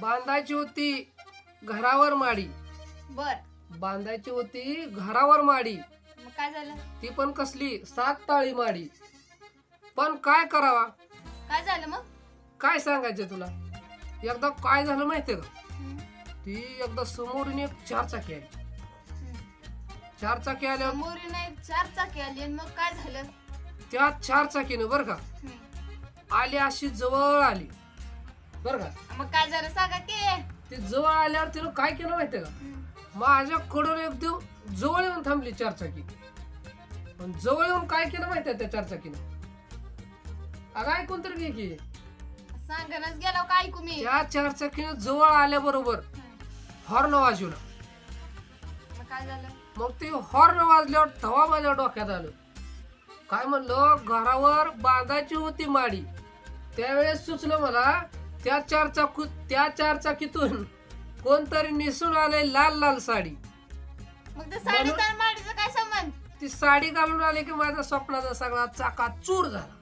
बांधायची होती घरावर माडी. बर. बांधायची होती घरावर माडी. मग काय झालं? ती पण कसली? सात ताळी माडी. पण काय करावा? काय झालं मग? काय सांगायचं तुला? एकदा काय झालं माहितीये का? हम्म, ती एकदा समोरून एक चार चाकी आली. हम्म. चार चाकी आल्या समोरीने एक चार चाकी आली आणि मग काय झालं? त्या चार चाकीनं बरं का हम्म. आली अशी जवळ आली. बरं का? मग काय झालं सांगा की. ती जवळ आल्यावर तिनं काय केलं माहितीये का. माझ्याकडून एकदम जवळ येऊन थांबली चार चाकी पण जवळ येऊन काय केलं माहितीये त्या चार चाकीनं अगं ऐकून तर घे की. सांगणच गेलो काय ऐकू मी? त्या चार चाकीनं जवळ आल्याबरोबर. हॉर्न वाजवला. मग काय झालं? मग ते हॉर्न वाजल्यावर तवा माझ्या डोक्यात आलं. काय म्हणलं? घरावर बांधायची होती माडी. त्यावेळेस सुचलं मला त्या चार चाकू त्या चार चाकीतून कोणतरी निसून आले लाल लाल साडी. मग ते काय संबंध? ती साडी घालून आली की माझ्या स्वप्नाचा सगळा चाका चूर झाला.